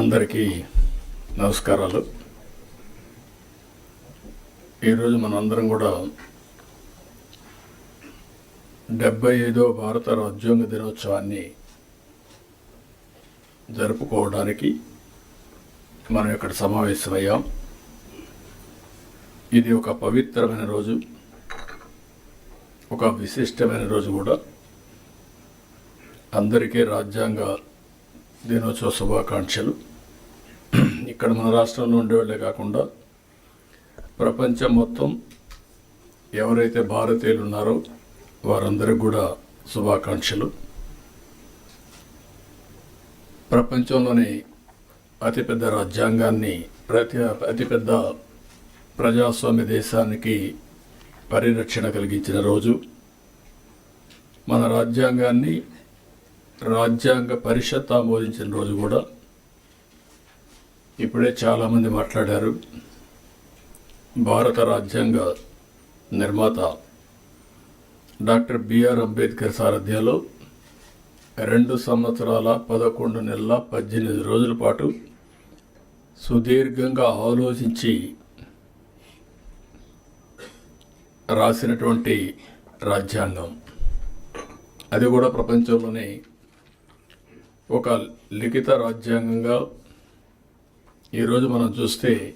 అందరికీ నమస్కారాలు. ఈరోజు మనందరం కూడా డెబ్బై ఐదో భారత రాజ్యాంగ దినోత్సవాన్ని జరుపుకోవడానికి మనం ఇక్కడ సమావేశమయ్యాం. ఇది ఒక పవిత్రమైన రోజు ఒక విశిష్టమైన రోజు కూడా. అందరికీ రాజ్యాంగ దినోత్సవ శుభాకాంక్షలు. ఇక్కడ మన రాష్ట్రంలో ఉండేవాళ్ళే కాకుండా ప్రపంచం మొత్తం ఎవరైతే భారతీయులు ఉన్నారో వారందరికి కూడా శుభాకాంక్షలు. ప్రపంచంలోని అతిపెద్ద రాజ్యాంగాన్ని ప్రతి అతిపెద్ద ప్రజాస్వామ్య దేశానికి పరిరక్షణ కలిగించిన రోజు. మన రాజ్యాంగాన్ని రాజ్యాంగ పరిషత్ ఆమోదించిన రోజు కూడా ఇప్పుడే చాలామంది మాట్లాడారు. భారత రాజ్యాంగ నిర్మాత డాక్టర్ బిఆర్ అంబేద్కర్ సారథ్యంలో రెండు సంవత్సరాల పదకొండు నెలల పద్దెనిమిది రోజుల పాటు సుదీర్ఘంగా ఆలోచించి రాసినటువంటి రాజ్యాంగం. అది కూడా ప్రపంచంలోనే ఒక లిఖిత రాజ్యాంగంగా ఈరోజు మనం చూస్తే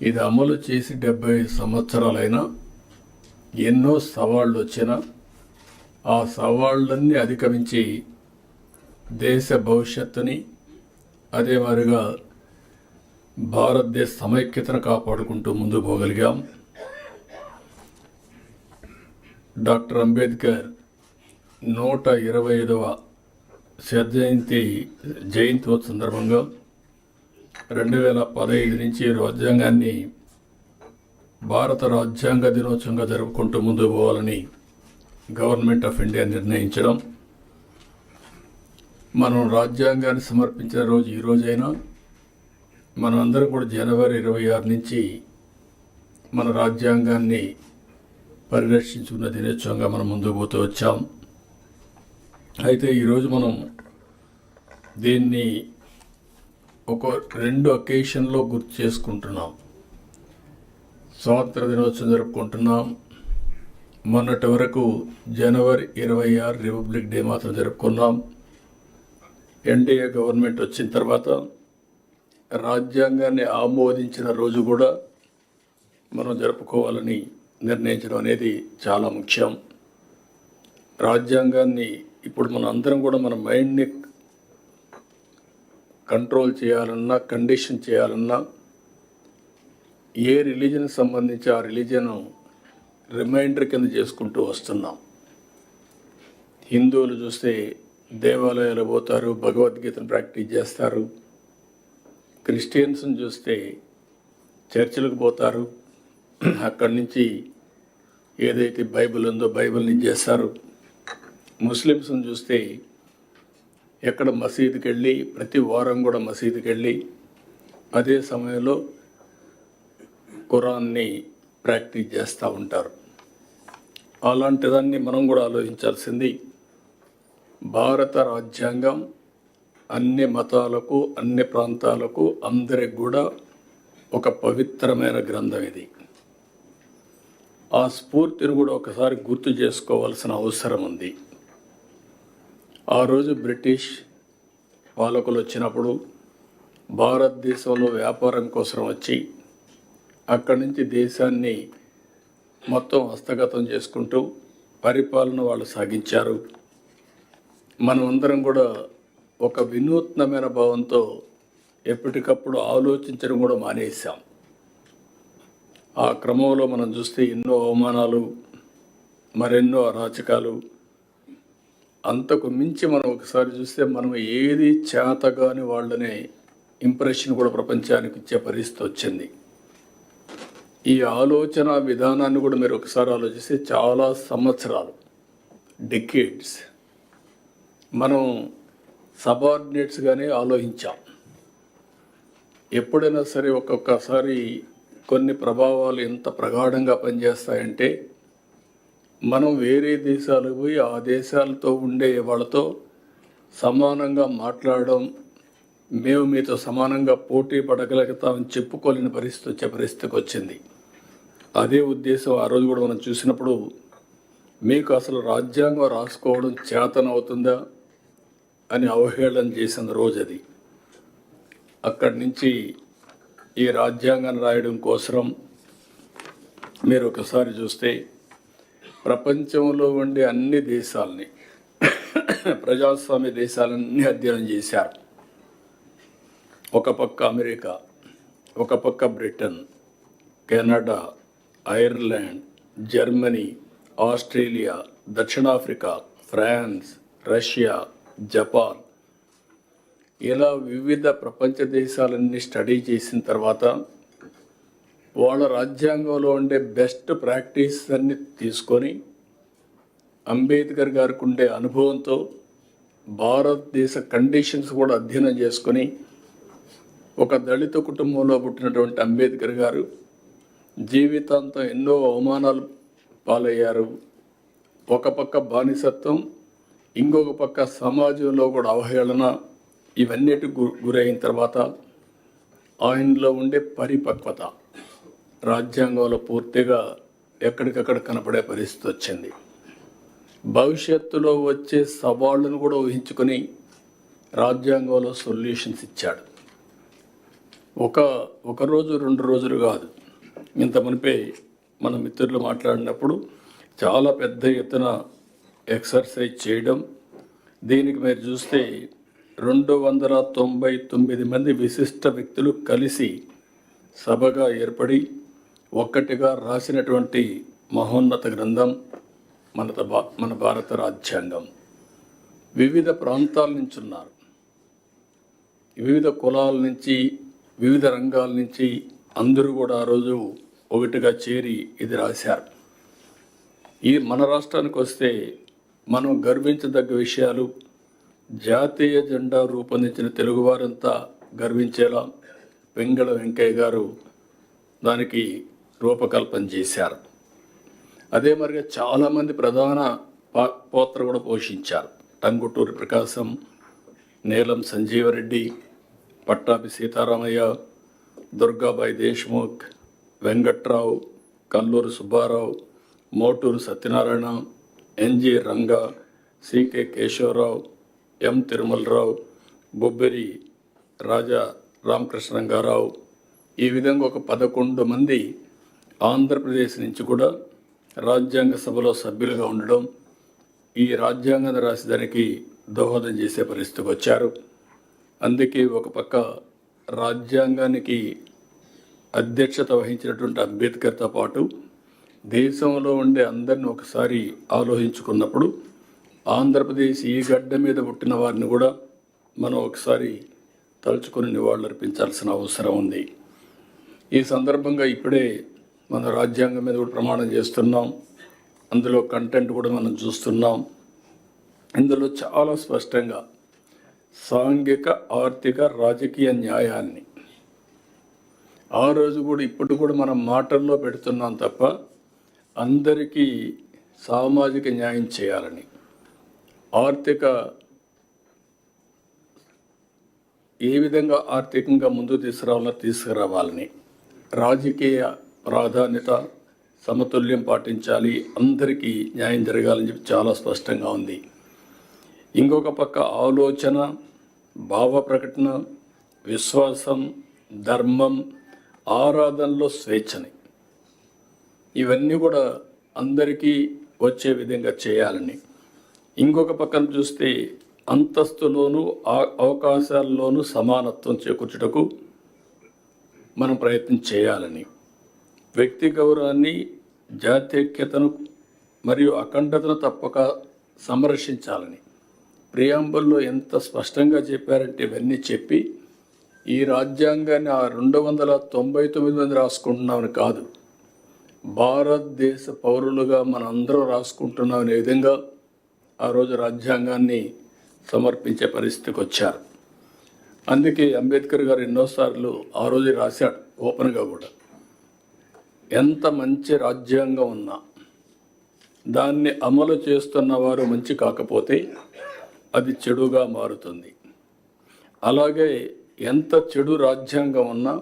ఇది అమలు చేసి డెబ్బై సంవత్సరాలైనా ఎన్నో సవాళ్ళు వచ్చినా ఆ సవాళ్ళన్నీ అధిగమించి దేశ భవిష్యత్తుని అదే మాదిరిగా భారతదేశ సమైక్యతను కాపాడుకుంటూ ముందుకు పోగలిగాం. డాక్టర్ అంబేద్కర్ నూట ఇరవై ఐదవ జయంతి జయంతి సందర్భంగా రెండు వేల పదహైదు నుంచి రాజ్యాంగాన్ని భారత రాజ్యాంగ దినోత్సవంగా జరుపుకుంటూ ముందుకు పోవాలని గవర్నమెంట్ ఆఫ్ ఇండియా నిర్ణయించడం. మనం రాజ్యాంగాన్ని సమర్పించిన రోజు ఈ రోజైనా కూడా జనవరి ఇరవై ఆరు నుంచి మన రాజ్యాంగాన్ని పరిరక్షించుకున్న దినోత్సవంగా మనం ముందుకు పోతూ వచ్చాం. అయితే ఈరోజు మనం దీన్ని ఒక రెండు అకేషన్లో గుర్తు చేసుకుంటున్నాం. స్వాతంత్ర దినోత్సవం జరుపుకుంటున్నాం. మొన్నటి వరకు జనవరి ఇరవై ఆరు రిపబ్లిక్ డే మాత్రం జరుపుకున్నాం. ఎన్డీఏ గవర్నమెంట్ వచ్చిన తర్వాత రాజ్యాంగాన్ని ఆమోదించిన రోజు కూడా మనం జరుపుకోవాలని నిర్ణయించడం అనేది చాలా ముఖ్యం. రాజ్యాంగాన్ని ఇప్పుడు మన అందరం కూడా మన మైండ్ని కంట్రోల్ చేయాలన్నా కండిషన్ చేయాలన్నా ఏ రిలీజన్ సంబంధించి ఆ రిలీజన్ రిమైండర్ కింద చేసుకుంటూ వస్తున్నాం. హిందువులు చూస్తే దేవాలయాలు పోతారు భగవద్గీతను ప్రాక్టీస్ చేస్తారు. క్రిస్టియన్స్ని చూస్తే చర్చిలకు పోతారు. అక్కడి నుంచి ఏదైతే బైబిల్ ఉందో బైబిల్ని చేస్తారు. ముస్లిమ్స్ని చూస్తే ఎక్కడ మసీదుకి వెళ్ళి ప్రతి వారం కూడా మసీదుకి వెళ్ళి అదే సమయంలో ఖురాన్ని ప్రాక్టీస్ చేస్తూ ఉంటారు. అలాంటిదాన్ని మనం కూడా ఆలోచించాల్సింది భారత రాజ్యాంగం అన్ని మతాలకు అన్ని ప్రాంతాలకు అందరికి కూడా ఒక పవిత్రమైన గ్రంథం ఇది. ఆ స్ఫూర్తిని కూడా ఒకసారి గుర్తు చేసుకోవాల్సిన అవసరం ఉంది. ఆ రోజు బ్రిటిష్ పాలకులు వచ్చినప్పుడు భారతదేశంలో వ్యాపారం కోసం వచ్చి అక్కడి నుంచి దేశాన్ని మొత్తం హస్తగతం చేసుకుంటూ పరిపాలన వాళ్ళు సాగించారు. మనమందరం కూడా ఒక వినూత్నమైన భావంతో ఎప్పటికప్పుడు ఆలోచించడం కూడా మానేసాం ఆ క్రమంలో మనం చూస్తే ఎన్నో అవమానాలు మరెన్నో అరాచకాలు అంతకు మించి మనం ఒకసారి చూస్తే మనం ఏది చేతగాని వాళ్ళనే ఇంప్రెషన్ కూడా ప్రపంచానికి ఇచ్చే పరిస్థితి వచ్చింది. ఈ ఆలోచన విధానాన్ని కూడా మీరు ఒకసారి ఆలోచిస్తే చాలా సంవత్సరాలు డెకేడ్స్ మనం సబార్డినేట్స్గానే ఆలోచించాం. ఎప్పుడైనా సరే ఒక్కొక్కసారి కొన్ని ప్రభావాలు ఎంత ప్రగాఢంగా పనిచేస్తాయంటే మనం వేరే దేశాలకు పోయి ఆ దేశాలతో ఉండే వాళ్ళతో సమానంగా మాట్లాడడం మేము మీతో సమానంగా పోటీ పడగలుగుతామని చెప్పుకోలేని పరిస్థితి వచ్చే పరిస్థితికి వచ్చింది. అదే ఉద్దేశం ఆ రోజు కూడా మనం చూసినప్పుడు మీకు అసలు రాజ్యాంగం రాసుకోవడం చేతనవుతుందా అని అవహేళన చేసిన రోజు అది. అక్కడి నుంచి ఈ రాజ్యాంగాన్ని రాయడం కోసరం మీరు ఒకసారి చూస్తే ప్రపంచంలో ఉండే అన్ని దేశాలని ప్రజాస్వామ్య దేశాలన్నీ అధ్యయనం చేశారు. ఒక పక్క అమెరికా ఒక పక్క Britain Canada Ireland Germany Australia దక్షిణాఫ్రికా ఫ్రాన్స్ రష్యా జపాన్. ఇలా వివిధ ప్రపంచ దేశాలన్నీ స్టడీ చేసిన తర్వాత వాళ్ళ రాజ్యాంగంలో ఉండే బెస్ట్ ప్రాక్టీస్ అన్ని తీసుకొని అంబేద్కర్ గారికి ఉండే అనుభవంతో భారతదేశ కండిషన్స్ కూడా అధ్యయనం చేసుకొని ఒక దళిత కుటుంబంలో పుట్టినటువంటి అంబేద్కర్ గారు జీవితాంతం ఎన్నో అవమానాలు పాలయ్యారు. ఒక పక్క బానిసత్వం ఇంకొక పక్క సమాజంలో కూడా అవహేళన ఇవన్నిటి గు- గురైన తర్వాత ఆయనలో ఉండే పరిపక్వత. రాజ్యాంగంలో పూర్తిగా ఎక్కడికక్కడ కనపడే పరిస్థితి వచ్చింది. భవిష్యత్తులో వచ్చే సవాళ్ళను కూడా ఊహించుకొని రాజ్యాంగంలో సొల్యూషన్స్ ఇచ్చాడు. ఒక ఒక రోజు రెండు రోజులు కాదు. ఇంత మునిపే మన మిత్రులు మాట్లాడినప్పుడు చాలా పెద్ద ఎత్తున ఎక్సర్సైజ్ చేయడం దీనికి మీరు చూస్తే రెండు వందల తొంభై తొమ్మిది మంది విశిష్ట వ్యక్తులు కలిసి సభగా ఏర్పడి ఒక్కటిగా రాసినటువంటి మహోన్నత గ్రంథం మన భా మన భారత రాజ్యాంగం. వివిధ ప్రాంతాల నుంచి ఉన్నారు వివిధ కులాల నుంచి వివిధ రంగాల నుంచి అందరూ కూడా ఆ రోజు ఒకటిగా చేరి ఇది రాశారు. ఈ మన రాష్ట్రానికి వస్తే మనం గర్వించదగ్గ విషయాలు జాతీయ జెండా రూపొందించిన తెలుగువారంతా గర్వించేలా వెంగళ వెంకయ్య గారు దానికి రూపకల్పన చేశారు. అదే మరిగా చాలామంది ప్రధాన పా- పాత్ర కూడా పోషించారు. Tanguturi Prakasam Neelam Sanjeeva Reddy Pattabhi Sitaramayya Durgabai Deshmukh Venkat Rao Kalluru Subba Rao Moturu Satyanarayana N G Ranga C K Keshava Rao M Tirumala Rao Bobbili Raja Ramakrishna Ranga Rao. ఈ విధంగా ఒక పదకొండు మంది ఆంధ్రప్రదేశ్ నుంచి కూడా రాజ్యాంగ సభలో సభ్యులుగా ఉండడం ఈ రాజ్యాంగం రాసేదానికి దోహదం చేసే పరిస్థితికి వచ్చారు. అందుకే ఒక పక్క రాజ్యాంగానికి అధ్యక్షత వహించినటువంటి అంబేద్కర్తో పాటు దేశంలో ఉండే అందరిని ఒకసారి ఆలోచించుకున్నప్పుడు ఆంధ్రప్రదేశ్ ఈ గడ్డ మీద పుట్టిన వారిని కూడా మనం ఒకసారి తలుచుకొని నివాళులర్పించాల్సిన అవసరం ఉంది. ఈ సందర్భంగా ఇప్పుడే మన రాజ్యాంగం మీద కూడా ప్రమాణం చేస్తున్నాం. అందులో కంటెంట్ కూడా మనం చూస్తున్నాం. ఇందులో చాలా స్పష్టంగా సాంఘిక ఆర్థిక రాజకీయ న్యాయాన్ని ఆ రోజు కూడా ఇప్పుడు కూడా మనం మాటల్లో పెడుతున్నాం తప్ప అందరికీ సామాజిక న్యాయం చేయాలని ఆర్థిక ఏ విధంగా ఆర్థికంగా ముందు తీసుకురావాలో తీసుకురావాలని రాజకీయ ప్రాధాన్యత సమతుల్యం పాటించాలి. అందరికీ న్యాయం జరగాలని చెప్పి చాలా స్పష్టంగా ఉంది. ఇంకొక పక్క ఆలోచన భావ ప్రకటన విశ్వాసం ధర్మం ఆరాధనలో స్వేచ్ఛని. ఇవన్నీ కూడా అందరికీ వచ్చే విధంగా చేయాలని. ఇంకొక పక్కన చూస్తే అంతస్తులోను అవకాశాల్లోనూ సమానత్వం చేకూర్చుటకు మనం ప్రయత్నం చేయాలని. వ్యక్తి గౌరవాన్ని జాత్యక్యతను మరియు అఖండతను తప్పక సంరక్షించాలని ప్రియాంబుల్లో ఎంత స్పష్టంగా చెప్పారంటే ఇవన్నీ చెప్పి ఈ రాజ్యాంగాన్ని ఆ రెండు వందల తొంభై తొమ్మిది మంది రాసుకుంటున్నామని కాదు భారతదేశ పౌరులుగా మనందరం రాసుకుంటున్నాం అనే విధంగా ఆ రోజు రాజ్యాంగాన్ని సమర్పించే పరిస్థితికి వచ్చారు. అందుకే అంబేద్కర్ గారు ఎన్నోసార్లు ఆ రోజు రాశాడు ఓపెన్గా కూడా. ఎంత మంచి రాజ్యాంగం ఉన్నా దాన్ని అమలు చేస్తున్నవారు మంచి కాకపోతే అది చెడుగా మారుతుంది. అలాగే ఎంత చెడు రాజ్యాంగం ఉన్నా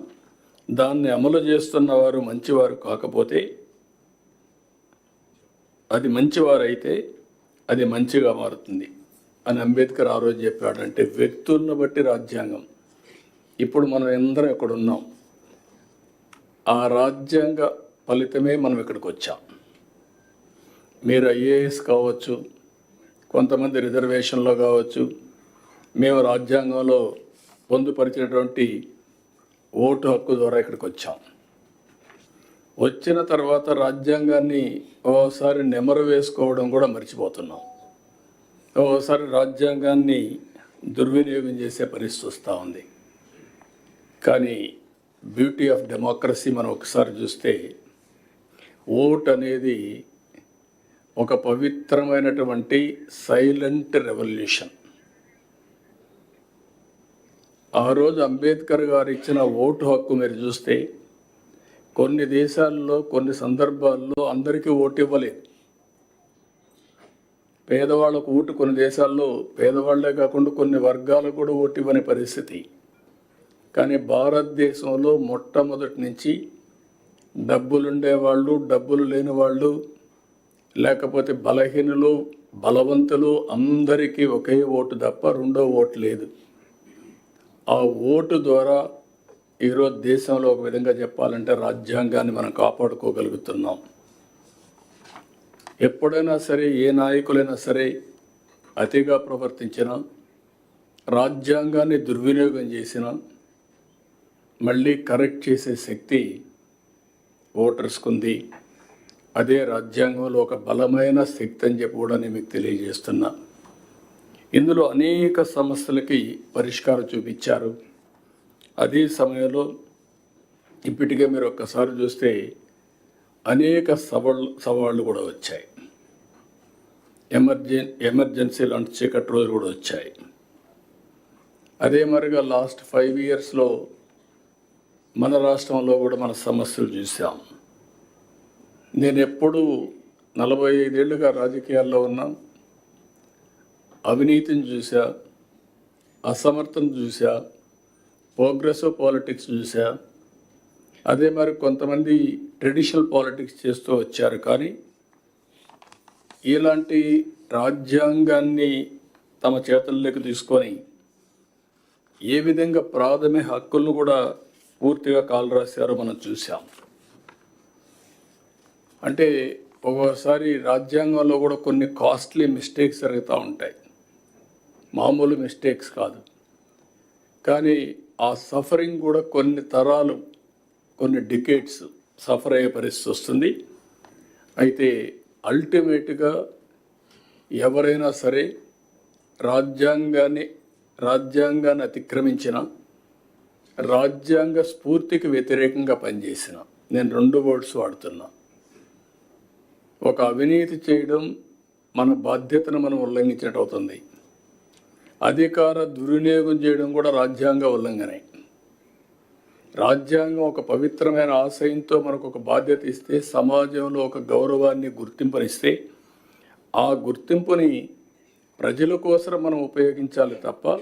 దాన్ని అమలు చేస్తున్నవారు మంచివారు కాకపోతే అది మంచివారైతే అది మంచిగా మారుతుంది అని అంబేద్కర్ ఆ రోజు చెప్పాడంటే వ్యక్తులను బట్టి రాజ్యాంగం. ఇప్పుడు మనం అందరం ఇక్కడ ఉన్నాం. ఆ రాజ్యాంగ ఫలితమే మనం ఇక్కడికి వచ్చాం. మీరు ఐఏఎస్ కావచ్చు కొంతమంది రిజర్వేషన్లో కావచ్చు మేము రాజ్యాంగంలో పొందుపరిచినటువంటి ఓటు హక్కు ద్వారా ఇక్కడికి వచ్చాం. వచ్చిన తర్వాత రాజ్యాంగాన్ని ఓసారి నెమరు వేసుకోవడం కూడా మర్చిపోతున్నాం. ఓసారి రాజ్యాంగాన్ని దుర్వినియోగం చేసే పరిస్థితి వస్తూ ఉంది. కానీ బ్యూటీ ఆఫ్ డెమోక్రసీ మనం ఒకసారి చూస్తే ఓట్ అనేది ఒక పవిత్రమైనటువంటి సైలెంట్ రెవల్యూషన్. ఆ రోజు అంబేద్కర్ గారు ఇచ్చిన ఓటు హక్కు మీరు చూస్తే కొన్ని దేశాల్లో కొన్ని సందర్భాల్లో అందరికీ ఓటు ఇవ్వలేదు. పేదవాళ్ళకు ఓటు కొన్ని దేశాల్లో పేదవాళ్ళే కాకుండా కొన్ని వర్గాలకు కూడా ఓటు ఇవ్వని పరిస్థితి. కానీ భారతదేశంలో మొట్టమొదటి నుంచి డబ్బులుండే వాళ్ళు డబ్బులు లేని వాళ్ళు లేకపోతే బలహీనులు బలవంతులు అందరికీ ఒకే ఓటు తప్ప రెండో ఓటు లేదు. ఆ ఓటు ద్వారా ఈరోజు దేశంలో ఒక విధంగా చెప్పాలంటే రాజ్యాంగాన్ని మనం కాపాడుకోగలుగుతున్నాం. ఎప్పుడైనా సరే ఏ నాయకులైనా సరే అతిగా ప్రవర్తించిన రాజ్యాంగాన్ని దుర్వినియోగం చేసినా మళ్ళీ కరెక్ట్ చేసే శక్తి ఓటర్స్కుంది అదే రాజ్యాంగంలో ఒక బలమైన శక్తి అని చెప్పి కూడా నేను మీకు తెలియజేస్తున్నా. ఇందులో అనేక సమస్యలకి పరిష్కారం చూపించారు. అదే సమయంలో ఇప్పటికే మీరు ఒక్కసారి చూస్తే అనేక సవాళ్ళు సవాళ్ళు కూడా వచ్చాయి. ఎమర్జెన్ ఎమర్జెన్సీ లాంటి చీకటి రోజులు కూడా వచ్చాయి. అదే మరిగా లాస్ట్ ఫైవ్ ఇయర్స్లో మన రాష్ట్రంలో కూడా మన సమస్యలు చూసాం. నేను ఎప్పుడు నలభై ఐదేళ్ళుగా రాజకీయాల్లో ఉన్నా. అవినీతిని చూసా అసమర్థను చూసా ప్రోగ్రెసివ్ పాలిటిక్స్ చూసా అదే మరి కొంతమంది ట్రెడిషనల్ పాలిటిక్స్ చేస్తూ వచ్చారు. కానీ ఇలాంటి రాజ్యాంగాన్ని తమ చేతుల్లోకి తీసుకొని ఏ విధంగా ప్రాథమిక హక్కులను కూడా పూర్తిగా కాలు రాశారో మనం చూసాం అంటే ఒక్కోసారి రాజ్యాంగంలో కూడా కొన్ని కాస్ట్లీ మిస్టేక్స్ జరుగుతూ ఉంటాయి. మామూలు మిస్టేక్స్ కాదు. కానీ ఆ సఫరింగ్ కూడా కొన్ని తరాలు కొన్ని డికేట్స్ సఫర్ అయ్యే పరిస్థితి వస్తుంది. అయితే అల్టిమేట్గా ఎవరైనా సరే రాజ్యాంగాన్ని రాజ్యాంగాన్ని అతిక్రమించిన రాజ్యాంగ స్ఫూర్తికి వ్యతిరేకంగా పనిచేసిన. నేను రెండు వర్డ్స్ వాడుతున్నా. ఒక అవినీతి చేయడం మన బాధ్యతను మనం ఉల్లంఘించినట్టు అవుతుంది. అధికార దుర్వినియోగం చేయడం కూడా రాజ్యాంగ ఉల్లంఘనే. రాజ్యాంగం ఒక పవిత్రమైన ఆశయంతో మనకు ఒక బాధ్యత ఇస్తే సమాజంలో ఒక గౌరవాన్ని గుర్తింపునిస్తే ఆ గుర్తింపుని ప్రజల కోసం మనం ఉపయోగించాలి తప్ప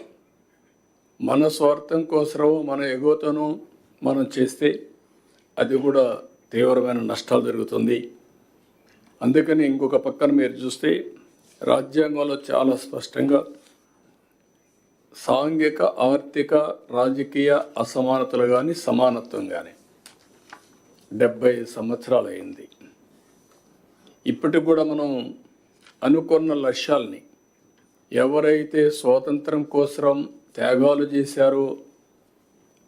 మన స్వార్థం కోసమో మన ఎగోతనో మనం చేస్తే అది కూడా తీవ్రమైన నష్టాలు జరుగుతుంది. అందుకని ఇంకొక పక్కన మీరు చూస్తే రాజ్యాంగంలో చాలా స్పష్టంగా సాంఘిక ఆర్థిక రాజకీయ అసమానతలు కానీ సమానత్వం కానీ డెబ్బై సంవత్సరాలు అయింది ఇప్పటికి కూడా మనం అనుకున్న లక్ష్యాల్ని ఎవరైతే స్వాతంత్రం కోసం త్యాగాలు చేశారో.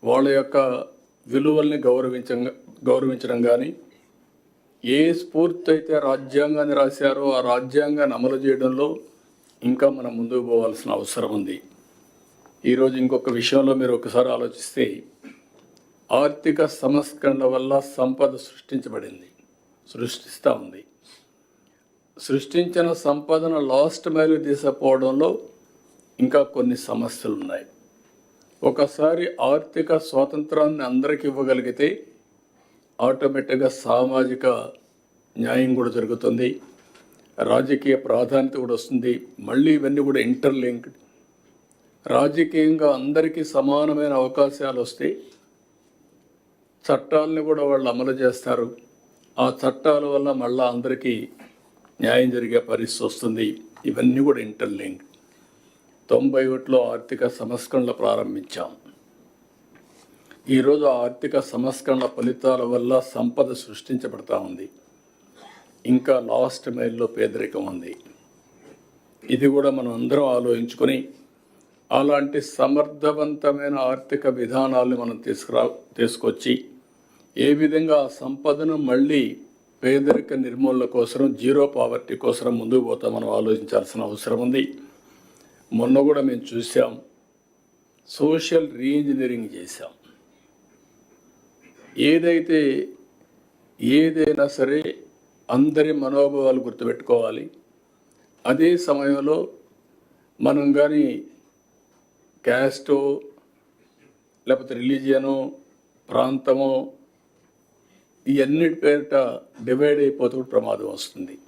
వాళ్ళ యొక్క విలువల్ని గౌరవించ గౌరవించడం కానీ ఏ స్ఫూర్తి అయితే రాజ్యాంగాన్ని రాశారో ఆ రాజ్యాంగాన్ని అమలు చేయడంలో ఇంకా మనం ముందుకు పోవాల్సిన అవసరం ఉంది. ఈరోజు ఇంకొక విషయంలో మీరు ఒకసారి ఆలోచిస్తే ఆర్థిక సంస్కరణల వల్ల సంపద సృష్టించబడింది. సృష్టిస్తూ ఉంది. సృష్టించిన సంపదను లాస్ట్ మైలు తీసుకుపోవడంలో ఇంకా కొన్ని సమస్యలు ఉన్నాయి ఒకసారి ఆర్థిక స్వాతంత్రాన్ని అందరికీ ఇవ్వగలిగితే ఆటోమేటిక్గా సామాజిక న్యాయం కూడా జరుగుతుంది. రాజకీయ ప్రాధాన్యత కూడా వస్తుంది. మళ్ళీ ఇవన్నీ కూడా ఇంటర్లింక్డ్ రాజకీయంగా అందరికీ సమానమైన అవకాశాలు వస్తే చట్టాలని కూడా వాళ్ళు అమలు చేస్తారు. ఆ చట్టాల వల్ల మళ్ళా అందరికీ న్యాయం జరిగే పరిస్థితి వస్తుంది. ఇవన్నీ కూడా ఇంటర్లింక్ తొంభై ఒకటిలో ఆర్థిక సంస్కరణలు ప్రారంభించాం. ఈరోజు ఆర్థిక సంస్కరణల ఫలితాల వల్ల సంపద సృష్టించబడతా ఉంది. ఇంకా లాస్ట్ మైల్లో పేదరికం ఉంది. ఇది కూడా మనం అందరం ఆలోచించుకొని అలాంటి సమర్థవంతమైన ఆర్థిక విధానాలను మనం తీసుకురా తీసుకొచ్చి ఏ విధంగా ఆ సంపదను మళ్ళీ పేదరిక నిర్మూలన కోసం జీరో పావర్టీ కోసం ముందుకు పోతా మనం ఆలోచించాల్సిన అవసరం ఉంది. మొన్న కూడా మేము చూసాం. సోషల్ రీఇంజనీరింగ్ చేశాం. ఏదైతే ఏదైనా సరే అందరి మనోభావాలు గుర్తుపెట్టుకోవాలి. అదే సమయంలో మనం కానీ క్యాస్టో లేకపోతే రిలీజియనో ప్రాంతమో ఇవన్నిటి పేరిట డివైడ్ అయిపోతూ ప్రమాదం వస్తుంది.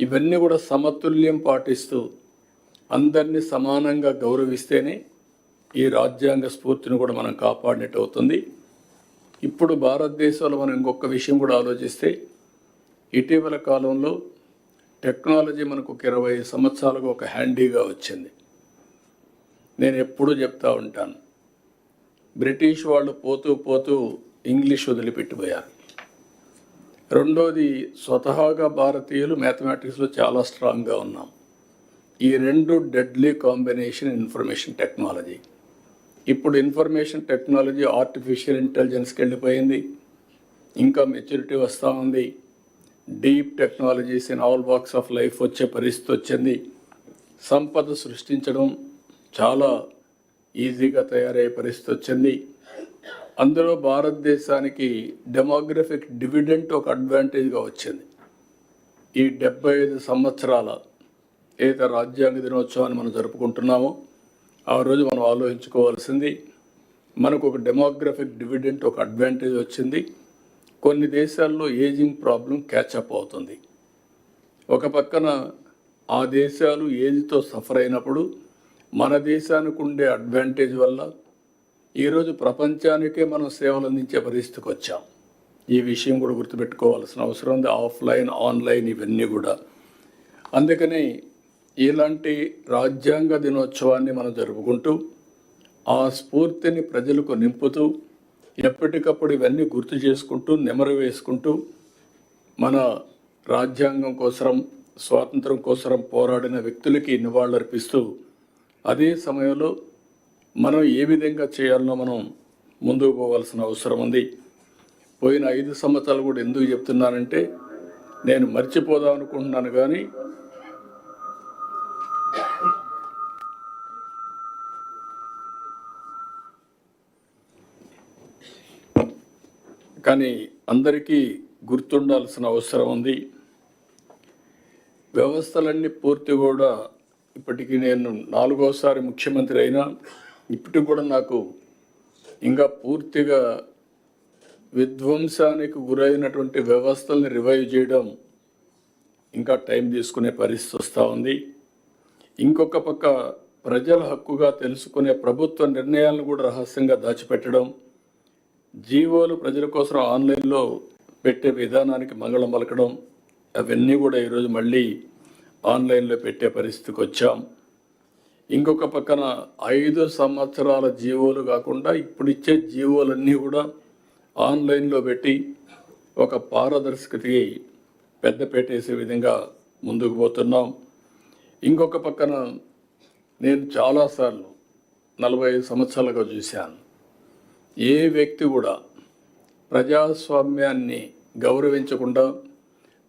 ఇవన్నీ కూడా సమతుల్యం పాటిస్తూ అందరినీ సమానంగా గౌరవిస్తేనే ఈ రాజ్యాంగ స్ఫూర్తిని కూడా మనం కాపాడినట్టు అవుతుంది ఇప్పుడు భారతదేశంలో మనం ఇంకొక విషయం కూడా ఆలోచిస్తే ఇటీవల కాలంలో టెక్నాలజీ మనకు ఒక ఇరవై సంవత్సరాలుగా ఒక హ్యాండీగా వచ్చింది. నేను ఎప్పుడూ చెప్తా ఉంటాను బ్రిటిష్ వాళ్ళు పోతూ పోతూ ఇంగ్లీష్ వదిలిపెట్టిపోయారు. రెండోది స్వతహాగా భారతీయులు మ్యాథమెటిక్స్లో చాలా స్ట్రాంగ్గా ఉన్నాం. ఈ రెండు డెడ్లీ కాంబినేషన్ ఇన్ఫర్మేషన్ టెక్నాలజీ ఇప్పుడు ఇన్ఫర్మేషన్ టెక్నాలజీ ఆర్టిఫిషియల్ ఇంటెలిజెన్స్కి వెళ్ళిపోయింది. ఇంకా మెచ్యూరిటీ వస్తూ ఉంది. Deep technologies in all walks of life వచ్చే పరిస్థితి వచ్చింది. సంపద సృష్టించడం చాలా ఈజీగా తయారయ్యే పరిస్థితి వచ్చింది. అందులో భారతదేశానికి డెమోగ్రఫిక్ డివిడెంట్ ఒక అడ్వాంటేజ్గా వచ్చింది. ఈ డెబ్బై ఐదు సంవత్సరాల ఏదైతే రాజ్యాంగ దినోత్సవాన్ని మనం జరుపుకుంటున్నామో. ఆ రోజు మనం ఆలోచించుకోవాల్సింది మనకు ఒక డెమోగ్రఫిక్ డివిడెంట్ ఒక అడ్వాంటేజ్ వచ్చింది. కొన్ని దేశాల్లో ఏజింగ్ ప్రాబ్లం క్యాచప్ అవుతుంది. ఒక పక్కన ఆ దేశాలు ఏజ్తో సఫర్ అయినప్పుడు మన దేశానికి ఉండే అడ్వాంటేజ్ వల్ల ఈరోజు ప్రపంచానికే మనం సేవలు అందించే పరిస్థితికి వచ్చాం. ఈ విషయం కూడా గుర్తుపెట్టుకోవాల్సిన అవసరం ఉంది ఆఫ్లైన్ ఆన్లైన్ ఇవన్నీ కూడా. అందుకని ఇలాంటి రాజ్యాంగ దినోత్సవాన్ని మనం జరుపుకుంటూ ఆ స్ఫూర్తిని ప్రజలకు నింపుతూ ఎప్పటికప్పుడు ఇవన్నీ గుర్తు చేసుకుంటూ నెమరు వేసుకుంటూ మన రాజ్యాంగం కోసరం స్వాతంత్రం కోసరం పోరాడిన వ్యక్తులకి నివాళులర్పిస్తూ అదే సమయంలో మనం ఏ విధంగా చేయాలనో మనం ముందుకు పోవాల్సిన అవసరం ఉంది. పోయిన ఐదు సంవత్సరాలు కూడా ఎందుకు చెప్తున్నానంటే నేను మర్చిపోదాం అనుకుంటున్నాను కానీ కానీ అందరికీ గుర్తుండాల్సిన అవసరం ఉంది. వ్యవస్థలన్నీ పూర్తి కూడా ఇప్పటికీ నేను నాలుగోసారి ముఖ్యమంత్రి అయినా ఇప్పటికి కూడా నాకు ఇంకా పూర్తిగా విధ్వంసానికి గురైనటువంటి వ్యవస్థల్ని రివైవ్ చేయడం ఇంకా టైం తీసుకునే పరిస్థితి వస్తూ ఉంది. ఇంకొక పక్క ప్రజల హక్కుగా తెలుసుకునే ప్రభుత్వ నిర్ణయాలను కూడా రహస్యంగా దాచిపెట్టడం జీవోలు ప్రజల కోసం ఆన్లైన్లో పెట్టే విధానానికి మంగళం పలకడం అవన్నీ కూడా ఈరోజు మళ్ళీ ఆన్లైన్లో పెట్టే పరిస్థితికి వచ్చాం. ఇంకొక పక్కన ఐదు సంవత్సరాల జీవోలు కాకుండా ఇప్పుడు ఇచ్చే జీవోలన్నీ కూడా ఆన్లైన్లో పెట్టి ఒక పారదర్శకతకి పెద్ద పెట్టేసే విధంగా ముందుకు పోతున్నాం. ఇంకొక పక్కన నేను చాలాసార్లు నలభై ఐదు సంవత్సరాలుగా చూశాను. ఏ వ్యక్తి కూడా ప్రజాస్వామ్యాన్ని గౌరవించకుండా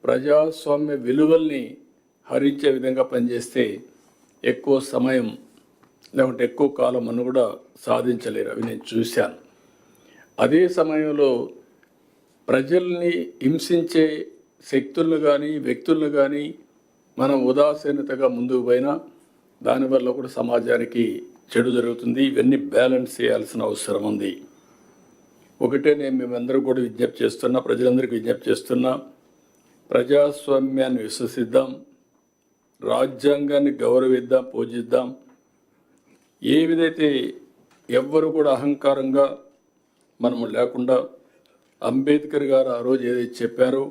ప్రజాస్వామ్య విలువల్ని హరించే విధంగా పనిచేస్తే ఎక్కువ సమయం లేకుంటే ఎక్కువ కాలం అని కూడా సాధించలేరు. అవి నేను చూశాను. అదే సమయంలో ప్రజల్ని హింసించే శక్తులను కానీ వ్యక్తులను కానీ మనం ఉదాసీనతగా ముందుకు పోయినా దానివల్ల కూడా సమాజానికి చెడు జరుగుతుంది. ఇవన్నీ బ్యాలెన్స్ చేయాల్సిన అవసరం ఉంది. ఒకటే నేను మేమందరూ కూడా విజ్ఞప్తి చేస్తున్నా ప్రజలందరికీ విజ్ఞప్తి చేస్తున్నా ప్రజాస్వామ్యాన్ని విశ్వసిద్దాం రాజ్యాంగాన్ని గౌరవిద్దాం పూజిద్దాం. ఏ విధైతే ఎవ్వరు కూడా అహంకారంగా మనము లేకుండా అంబేద్కర్ గారు ఆ రోజు ఏదైతే చెప్పారో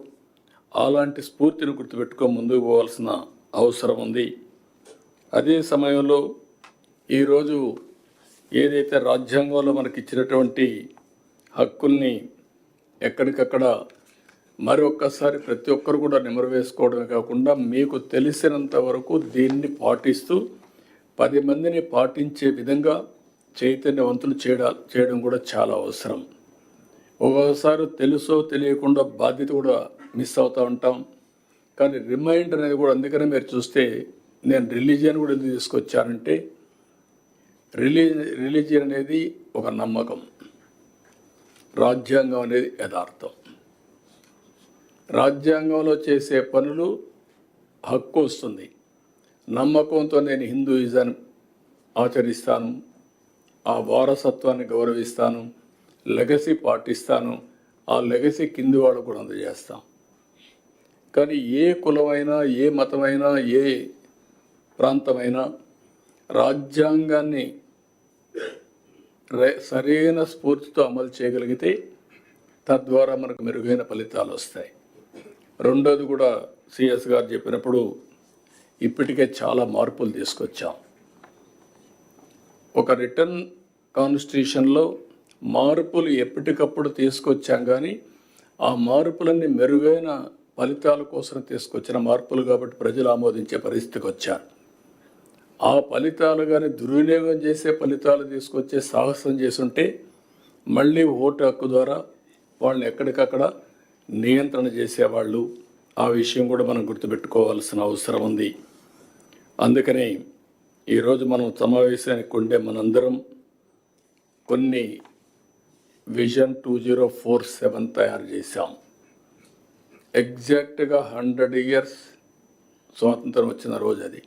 అలాంటి స్ఫూర్తిని గుర్తుపెట్టుకో ముందుకు పోవాల్సిన అవసరం ఉంది. అదే సమయంలో ఈరోజు ఏదైతే రాజ్యాంగంలో మనకి ఇచ్చినటువంటి హక్కుల్ని ఎక్కడికక్కడ మరొక్కసారి ప్రతి ఒక్కరు కూడా నిమరు వేసుకోవడమే కాకుండా మీకు తెలిసినంత వరకు దీన్ని పాటిస్తూ పది మందిని పాటించే విధంగా చైతన్యవంతులు చేయడా చేయడం కూడా చాలా అవసరం. ఒక్కొక్కసారి తెలుసో తెలియకుండా బాధ్యత కూడా మిస్ అవుతూ ఉంటాం. కానీ రిమైండర్ అనేది కూడా అందుకనే మీరు చూస్తే నేను రిలీజియన్ కూడా ఎందుకు తీసుకొచ్చానంటే రిలీ రిలీజియన్ అనేది ఒక నమ్మకం. రాజ్యాంగం అనేది యథార్థం. రాజ్యాంగంలో చేసే పనులు హక్కు వస్తుంది. నమ్మకంతో నేను హిందూయిజం ఆచరిస్తాను ఆ వారసత్వాన్ని గౌరవిస్తాను లెగసీ పాటిస్తాను ఆ లెగసీ కింది వాళ్ళు కూడా అందజేస్తాం. కానీ ఏ కులమైనా ఏ మతమైనా ఏ ప్రాంతమైనా రాజ్యాంగాన్ని సరైన స్ఫూర్తితో అమలు చేయగలిగితే తద్వారా మనకు మెరుగైన ఫలితాలు వస్తాయి. రెండోది కూడా సిఎస్ గారు చెప్పినప్పుడు ఇప్పటికే చాలా మార్పులు తీసుకొచ్చాం. ఒక రిటర్న్ కాన్స్టిట్యూషన్లో మార్పులు ఎప్పటికప్పుడు తీసుకొచ్చాం కానీ ఆ మార్పులన్నీ మెరుగైన ఫలితాల కోసం తీసుకొచ్చిన మార్పులు కాబట్టి ప్రజలు ఆమోదించే పరిస్థితికి వచ్చారు. ఆ ఫలితాలు కానీ దుర్వినియోగం చేసే ఫలితాలు తీసుకొచ్చే సాహసం చేసుంటే మళ్ళీ ఓటు హక్కు ద్వారా వాళ్ళని ఎక్కడికక్కడ నియంత్రణ చేసేవాళ్ళు. ఆ విషయం కూడా మనం గుర్తుపెట్టుకోవాల్సిన అవసరం ఉంది. అందుకని ఈరోజు మనం సమావేశానికి ఉండే మనందరం కొన్ని vision two zero four seven తయారు చేశాం. ఎగ్జాక్ట్గా హండ్రెడ్ ఇయర్స్ స్వాతంత్రం వచ్చిన రోజు అది.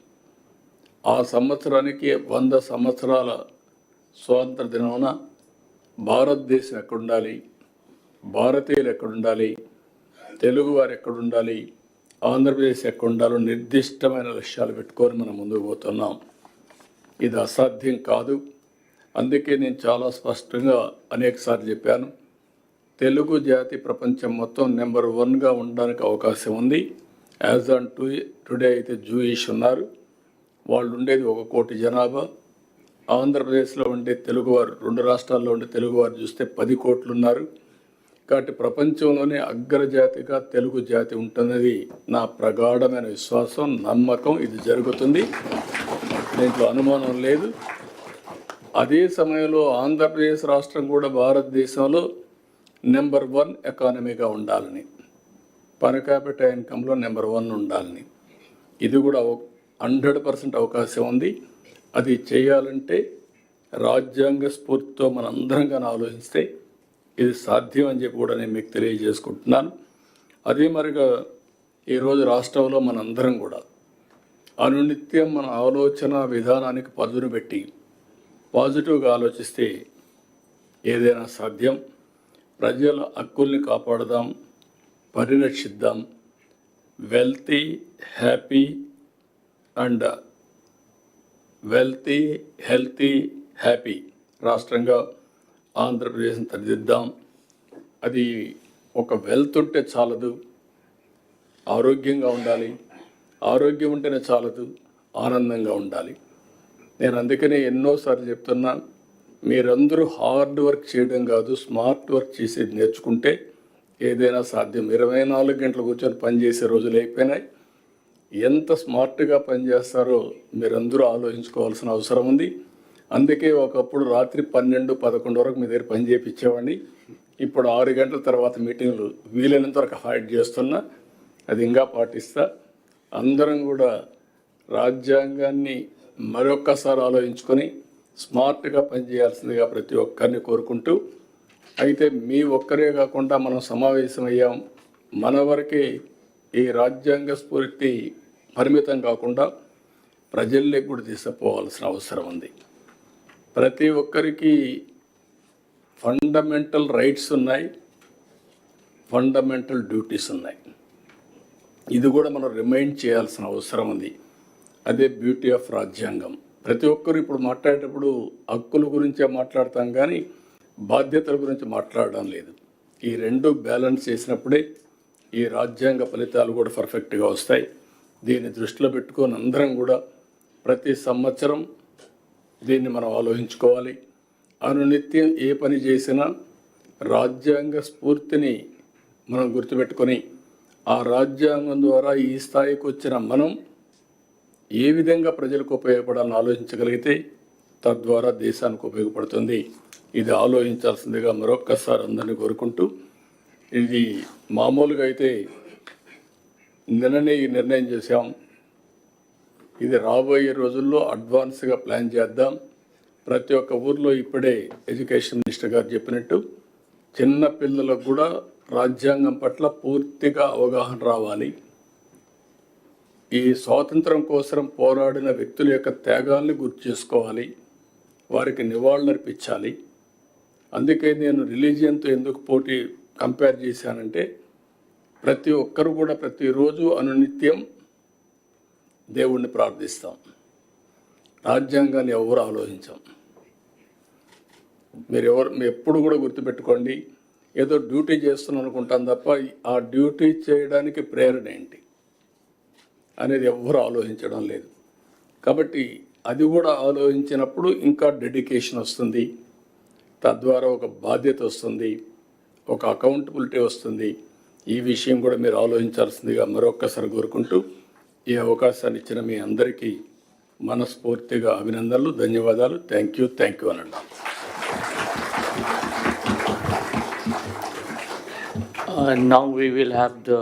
ఆ సంవత్సరానికి వంద సంవత్సరాల స్వాతంత్ర దినమున భారతదేశం ఎక్కడుండాలి? భారతీయులు ఎక్కడుండాలి? తెలుగువారు ఎక్కడుండాలి? ఆంధ్రప్రదేశ్ ఎక్కడుండాలో? నిర్దిష్టమైన లక్ష్యాలు పెట్టుకొని మనం ముందుకు పోతున్నాం. ఇది అసాధ్యం కాదు. అందుకే నేను చాలా స్పష్టంగా అనేకసార్లు చెప్పాను. తెలుగు జాతి ప్రపంచం మొత్తం నెంబర్ వన్గా ఉండడానికి అవకాశం ఉంది. యాజ్ ఆన్ టు టుడే అయితే జూయిష్ ఉన్నారు. వాళ్ళు ఉండేది ఒక కోటి జనాభా. ఆంధ్రప్రదేశ్లో ఉండే తెలుగువారు రెండు రాష్ట్రాల్లో ఉండే తెలుగువారు చూస్తే పది కోట్లు ఉన్నారు కాబట్టి ప్రపంచంలోనే అగ్రజాతిగా తెలుగు జాతి ఉంటున్నది నా ప్రగాఢమైన విశ్వాసం నమ్మకం ఇది జరుగుతుంది. దీంట్లో అనుమానం లేదు. అదే సమయంలో ఆంధ్రప్రదేశ్ రాష్ట్రం కూడా భారతదేశంలో నెంబర్ వన్ ఎకానమీగా ఉండాలని. పర్ క్యాపిటల్ ఇన్కంలో నెంబర్ వన్ ఉండాలని. ఇది కూడా హండ్రెడ్ పర్సెంట్ అవకాశం ఉంది. అది చేయాలంటే రాజ్యాంగ స్ఫూర్తితో మనందరం కానీ ఆలోచిస్తే ఇది సాధ్యం అని చెప్పి కూడా నేను మీకు తెలియజేసుకుంటున్నాను. అదే మరిగా ఈరోజు రాష్ట్రంలో మనందరం కూడా అనునిత్యం మన ఆలోచన విధానానికి పదును పెట్టి పాజిటివ్గా ఆలోచిస్తే ఏదైనా సాధ్యం. ప్రజల హక్కుల్ని కాపాడదాం పరిరక్షిద్దాం. Wealthy happy and wealthy healthy happy రాష్ట్రంగా ఆంధ్రప్రదేశ్ని తరిదిద్దాం అది ఒక వెల్త్ ఉంటే చాలదు ఆరోగ్యంగా ఉండాలి. ఆరోగ్యం ఉంటేనే చాలదు ఆనందంగా ఉండాలి. నేను అందుకనే ఎన్నోసార్లు చెప్తున్నా మీరందరూ హార్డ్ వర్క్ చేయడం కాదు స్మార్ట్ వర్క్ చేసేది నేర్చుకుంటే ఏదైనా సాధ్యం. ఇరవై నాలుగు గంటలు కూర్చొని పనిచేసే రోజులు అయిపోయినాయి. ఎంత స్మార్ట్గా పనిచేస్తారో మీరందరూ ఆలోచించుకోవాల్సిన అవసరం ఉంది. అందుకే ఒకప్పుడు రాత్రి పన్నెండు పదకొండు వరకు మీ దగ్గర పని చేయించేవాడిని ఇప్పుడు ఆరు గంటల తర్వాత మీటింగ్లు వీలైనంత వరకు హైడ్ చేస్తున్నా అది ఇంకా పాటిస్తా. అందరం కూడా రాజ్యాంగాన్ని మరొక్కసారి ఆలోచించుకొని స్మార్ట్గా పనిచేయాల్సిందిగా ప్రతి ఒక్కరిని కోరుకుంటూ అయితే మీ ఒక్కరే కాకుండా మనం సమావేశమయ్యాం. మన వరకే ఈ రాజ్యాంగ స్ఫూర్తి పరిమితం కాకుండా ప్రజల్లోకి కూడా తీసుకుపోవాల్సిన అవసరం ఉంది. ప్రతి ఒక్కరికి ఫండమెంటల్ రైట్స్ ఉన్నాయి. ఫండమెంటల్ డ్యూటీస్ ఉన్నాయి. ఇది కూడా మనం రిమైండ్ చేయాల్సిన అవసరం ఉంది. అదే బ్యూటీ ఆఫ్ రాజ్యాంగం. ప్రతి ఒక్కరు ఇప్పుడు మాట్లాడేటప్పుడు హక్కుల గురించే మాట్లాడతాం కానీ బాధ్యతల గురించి మాట్లాడడం లేదు. ఈ రెండు బ్యాలెన్స్ చేసినప్పుడే ఈ రాజ్యాంగ ఫలితాలు కూడా పర్ఫెక్ట్గా వస్తాయి. దీన్ని దృష్టిలో పెట్టుకొని అందరం కూడా ప్రతి సంవత్సరం దీన్ని మనం ఆలోచించుకోవాలి. అనునిత్యం ఏ పని చేసినా రాజ్యాంగ స్ఫూర్తిని మనం గుర్తుపెట్టుకొని ఆ రాజ్యాంగం ద్వారా ఈ స్థాయికి వచ్చిన మనం ఏ విధంగా ప్రజలకు ఉపయోగపడాలని ఆలోచించగలిగితే తద్వారా దేశానికి ఉపయోగపడుతుంది. ఇది ఆలోచించాల్సిందిగా మరొక్కసారి అందరినీ కోరుకుంటూ ఇది మామూలుగా అయితే నిన్ననే ఈ నిర్ణయం చేశాం. ఇది రాబోయే రోజుల్లో అడ్వాన్స్గా ప్లాన్ చేద్దాం. ప్రతి ఒక్క ఊర్లో ఇప్పుడే ఎడ్యుకేషన్ మినిస్టర్ గారు చెప్పినట్టు చిన్న పిల్లలకు కూడా రాజ్యాంగం పట్ల పూర్తిగా అవగాహన రావాలి. ఈ స్వాతంత్రం కోసం పోరాడిన వ్యక్తుల యొక్క త్యాగాల్ని గుర్తు చేసుకోవాలి. వారికి నివాళులర్పించాలి. అందుకే నేను రిలీజియన్తో ఎందుకు పోటీ కంపేర్ చేశానంటే ప్రతి ఒక్కరు కూడా ప్రతిరోజు అనునిత్యం దేవుణ్ణి ప్రార్థిస్తాం. రాజ్యాంగాన్ని ఎవరు ఆలోచించాం. మీరు ఎవరు మీరు ఎప్పుడు కూడా గుర్తుపెట్టుకోండి ఏదో డ్యూటీ చేస్తున్నాం అనుకుంటాం తప్ప ఆ డ్యూటీ చేయడానికి ప్రేరణ ఏంటి అనేది ఎవ్వరు ఆలోచించడం లేదు. కాబట్టి అది కూడా ఆలోచించినప్పుడు ఇంకా డెడికేషన్ వస్తుంది తద్వారా ఒక బాధ్యత వస్తుంది. ఒక అకౌంటబిలిటీ వస్తుంది. ఈ విషయం కూడా మీరు ఆలోచించాల్సిందిగా మరొక్కసారి కోరుకుంటూ ఈ అవకాశాన్ని ఇచ్చిన మీ అందరికీ మనస్ఫూర్తిగా అభినందనలు ధన్యవాదాలు. థ్యాంక్ యూ థ్యాంక్ యూ అనండి. Uh, Now we will have the